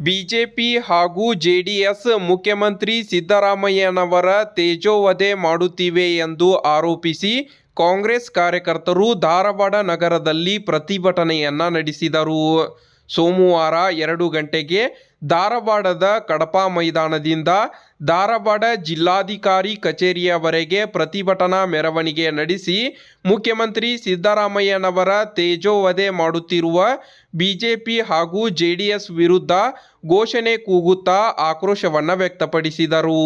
BJP ಹಾಗೂ JDS ಮುಖ್ಯಮಂತ್ರಿ ಸಿದ್ದರಾಮಯ್ಯನವರ ತೇಜೋವಧೆ ಮಾಡುತ್ತಿವೆ ಎಂದು ಆರೋಪಿಸಿ ಕಾಂಗ್ರೆಸ್ ಕಾರ್ಯಕರ್ತರು ಧಾರವಾಡ ನಗರದಲ್ಲಿ ಪ್ರತಿಭಟನೆಯನ್ನ ನಡೆಸಿದರು. ಸೋಮವಾರ ಎರಡು ಗಂಟೆಗೆ ಧಾರವಾಡದ ಕಡಪಾ ಮೈದಾನದಿಂದ ಧಾರವಾಡ ಜಿಲ್ಲಾಧಿಕಾರಿ ಕಚೇರಿಯವರೆಗೆ ಪ್ರತಿಭಟನಾ ಮೆರವಣಿಗೆ ನಡೆಸಿ ಮುಖ್ಯಮಂತ್ರಿ ಸಿದ್ದರಾಮಯ್ಯನವರ ತೇಜೋವಧೆ ಮಾಡುತ್ತಿರುವ ಬಿಜೆಪಿ ಹಾಗೂ ಜೆಡಿಎಸ್ ವಿರುದ್ಧ ಘೋಷಣೆ ಕೂಗುತ್ತಾ ಆಕ್ರೋಶವನ್ನು ವ್ಯಕ್ತಪಡಿಸಿದರು.